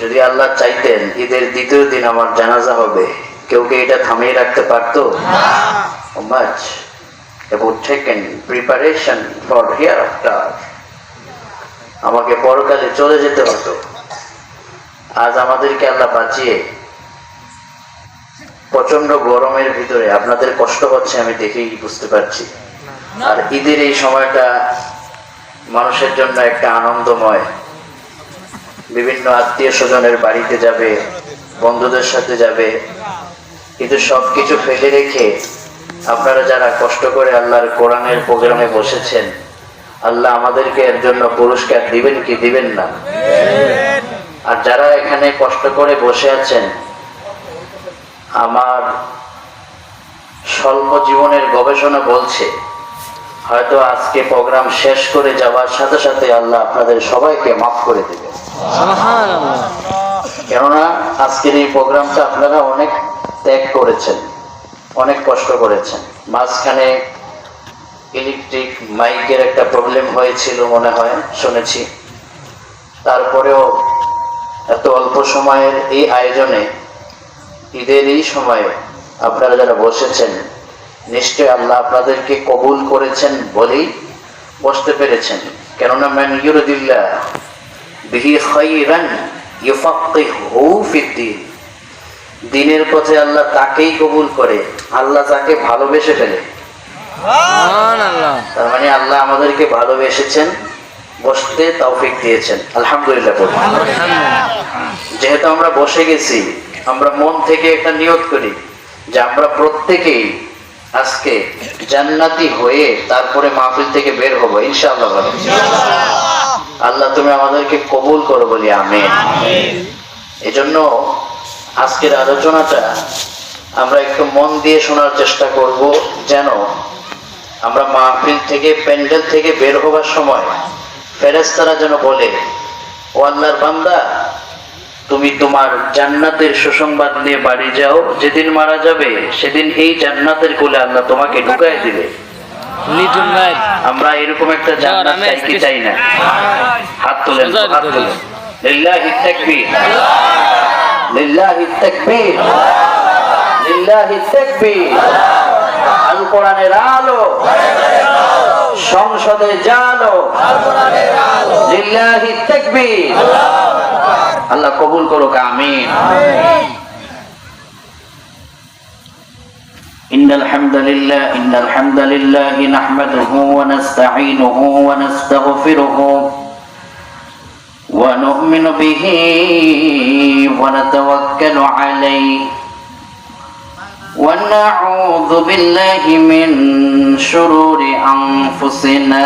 যদি আল্লাহ চাইতেন ঈদের দ্বিতীয় দিন আমার জানাজা হবে কেউ কে এটা থামিয়ে রাখতে পারতো? Much about taken preparation for hereafter আমাকে পরকালে চলে যেতে হতো। আজ আমাদেরকে আল্লাহ বাঁচিয়ে প্রচণ্ড গরমের ভিতরে আপনাদের কষ্ট হচ্ছে আমি দেখেই বুঝতে পারছি। আর ঈদের এই সময়টা মানুষের জন্য একটা আনন্দময়। বিভিন্ন আত্মীয় স্বজনের বাড়িতে যাবে, বন্ধুদের সাথে যাবে। কিন্তু সবকিছু ফেলে রেখে আপনারা যারা কষ্ট করে আল্লাহর কোরআনের প্রোগ্রামে বসেছেন, আল্লাহ আমাদেরকে এর জন্য পুরস্কার দিবেন কি দিবেন না? আর যারা এখানে কষ্ট করে বসে আছেন, আমার স্বল্প জীবনের গবেষণা বলছে হয়তো আজকে প্রোগ্রাম শেষ করে যাওয়ার সাথে সাথে আল্লাহ আপনাদের সবাইকে মাফ করে দেবে। কেননা আজকের এই প্রোগ্রামটা আপনারা অনেক ত্যাগ করেছেন অনেক কষ্ট করেছেন। মাঝখানে ইলেকট্রিক মাইকের একটা প্রবলেম হয়েছিল মনে হয় শুনেছি। তারপরেও এত অল্প সময়ের এই আয়োজনে ঈদের এই সময়ে আপনারা যারা বসেছেন নিশ্চয় আল্লাহ আপনাদেরকে কবুল করেছেন বলেই বসতে পেরেছেন। কেননা ম্যান ইউরুদিল্লাহ বিহি খাইরান ইউফাক্কিহু ফিদ্দিন। দিনের পথে আল্লাহ তাকেই কবুল করে আল্লাহ তাকে ভালোবেসে ফেলে। তার মানে আল্লাহ আমাদেরকে ভালোবেসেছেন বসতে তৌফিক দিয়েছেন। আলহামদুলিল্লাহ। যেহেতু আমরা বসে গেছি আমরা মন থেকে একটা নিয়ত করি যে আমরা প্রত্যেকেই আজকে জান্নাতি হয়ে তারপরে মাহফিল থেকে বের হব, ইনশাআল্লাহ আল্লাহ তুমি আমাদেরকে কবুল করো বলি আমি এজন্য আজকের আলোচনাটা আমরা একটু মন দিয়ে শোনার চেষ্টা করব, যেন আমরা মাহফিল থেকে, প্যান্ডেল থেকে বের হবার সময় ফেরেস্তারা যেন বলে, ও আল্লাহর বান্দা তুমি তোমার জান্নাতের সুসংবাদ নিয়ে বাড়ি যাও। যেদিন মারা যাবে সেদিন এই জান্নাতের কোলে আল্লাহ তোমাকে ঢুকাই দিবে। আমরা এরকম একটা জান্নাত চাই চাই না? হাত তুলেন হাত তুলেন। লিল্লাহি তাকবীর। লিল্লাহি তাকবীর। লিল্লাহি তাকবীর। আল কোরআনের আলো। সংসদে জালো লিল্লাহি তাকবীর। আল্লাহ কবুল করুক আমিন إن الحمد لله إن الحمد لله نحمده ونستعينه ونستغفره ونؤمن به ونتوكل عليه ونعوذ بالله من شرور أنفسنا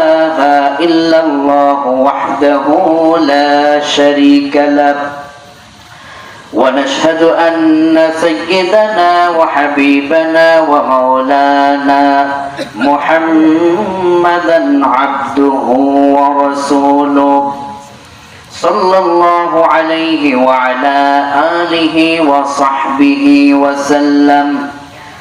إلا الله وحده لا شريك له. ونشهد أن سيدنا وحبيبنا ومولانا محمدا عبده ورسوله. صلى الله عليه وعلى آله وصحبه وسلم.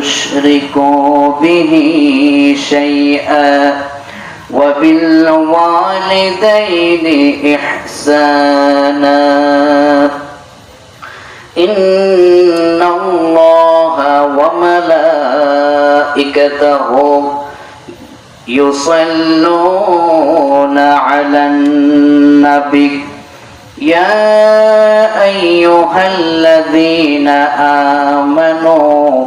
تشركوا به شيئا وبالوالدين إحسانا. إن الله وملائكته يصلون على النبي. يا أيها الذين آمنوا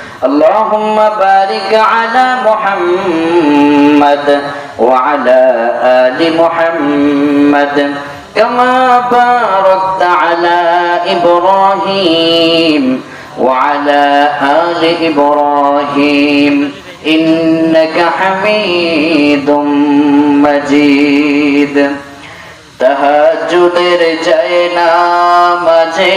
اللهم بارك على محمد وعلى آل محمد كما باركت على إبراهيم وعلى آل إبراهيم إنك حميد مجيد তাহাজুদের যায় না মাঝে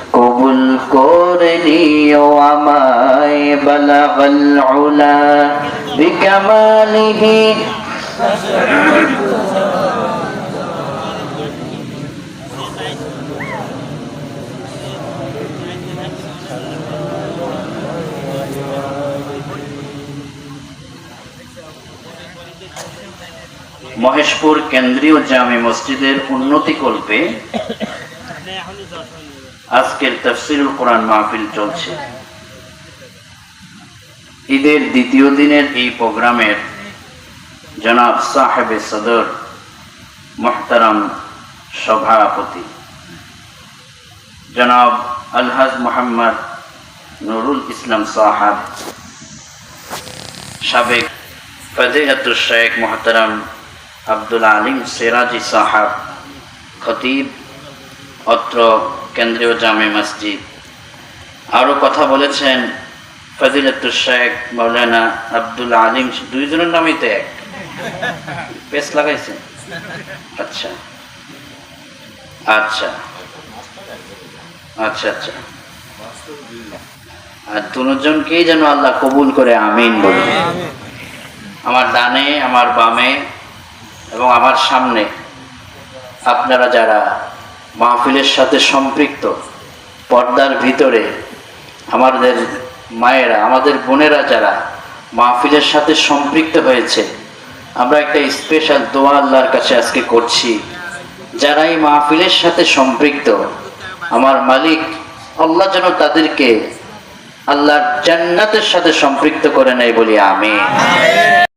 কবুল করে নিও আমায় বালাগল উলা বিকামালিহি। মহেশপুর কেন্দ্রীয় জামে মসজিদের উন্নতি কল্পে আজকের তফসিরুল কোরআন মাহফিল চলছে। ঈদের দ্বিতীয় দিনের এই প্রোগ্রামের জনাব সাহেবে সদর মোহতারাম সভাপতি। জনাব আলহাজ মোহাম্মদ নুরুল ইসলাম সাহাব, সাবেক ফজিলাতুল শেখ মোহতারাম আব্দুল আলিম সিরাজি সাহাব, খতিব অত্র কেন্দ্রীয় জামে মসজিদ। আরও কথা বলেছেন ফজিলাতুল শেখ মৌলানা আব্দুল আলিম, দুইজনের নামই তো এক। পেস লাগাইছেন? আচ্ছা। আচ্ছা। আচ্ছা আচ্ছা। আর দুজনকেই যেন আল্লাহ কবুল করে, আমিন বলি আমার ডানে, আমার বামে এবং আমার সামনে আপনারা যারা মাহফিলের সাথে সম্পৃক্ত। পর্দার ভিতরে আমাদের মায়েরা, আমাদের বোনেরা যারা মাহফিলের সাথে সম্পৃক্ত হয়েছে, আমরা একটা স্পেশাল দোয়া আল্লাহর কাছে আজকে করছি। যারা এই মাহফিলের সাথে সম্পৃক্ত, আমার মালিক আল্লাহ যেন তাদেরকে আল্লাহর জান্নাতের সাথে সম্পৃক্ত করে নেয় বলি আমি